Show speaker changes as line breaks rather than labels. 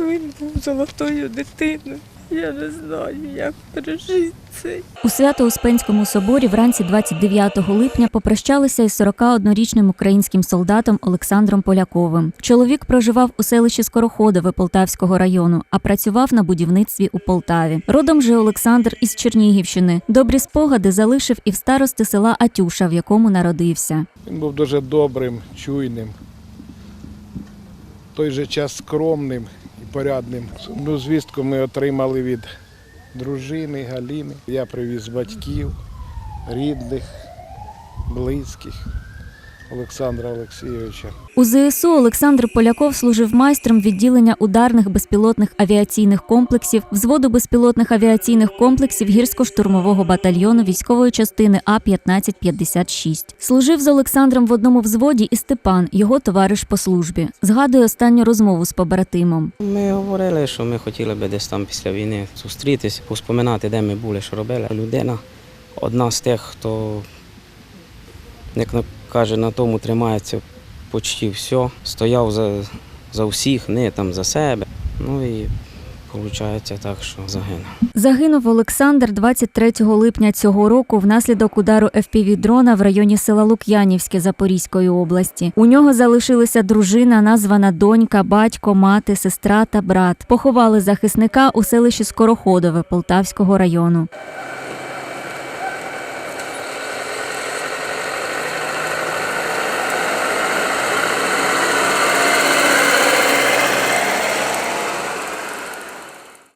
Він був золотою дитиною. Я не знаю, як пережити це.
У Свято-Успенському соборі вранці 29 липня попрощалися із 41-річним українським солдатом Олександром Поляковим. Чоловік проживав у селищі Скороходове Полтавського району, а працював на будівництві у Полтаві. Родом же Олександр із Чернігівщини. Добрі спогади залишив і в старости села Атюша, в якому народився.
Він був дуже добрим, чуйним, в той же час скромним порядним. Ну, звістку ми отримали від дружини Галіни. Я привіз батьків, рідних, близьких Олександра Олексійовича.
У ЗСУ Олександр Поляков служив майстром відділення ударних безпілотних авіаційних комплексів, взводу безпілотних авіаційних комплексів гірсько-штурмового батальйону військової частини А 1556 Служив з Олександром в одному взводі і Степан, його товариш по службі. Згадує останню розмову з побратимом.
Ми говорили, що ми хотіли би десь там після війни зустрітися, поспоминати, де ми були, що робили. Людина одна з тих, хто, як на- каже, на тому тримається почти все. Стояв за, за всіх, не там за себе. Ну і виходить так, що загинув.
Загинув Олександр 23 липня цього року внаслідок удару FPV-дрона в районі села Лук'янівське Запорізької області. У нього залишилися дружина, названа донька, батько, мати, сестра та брат. Поховали захисника у селищі Скороходове Полтавського району.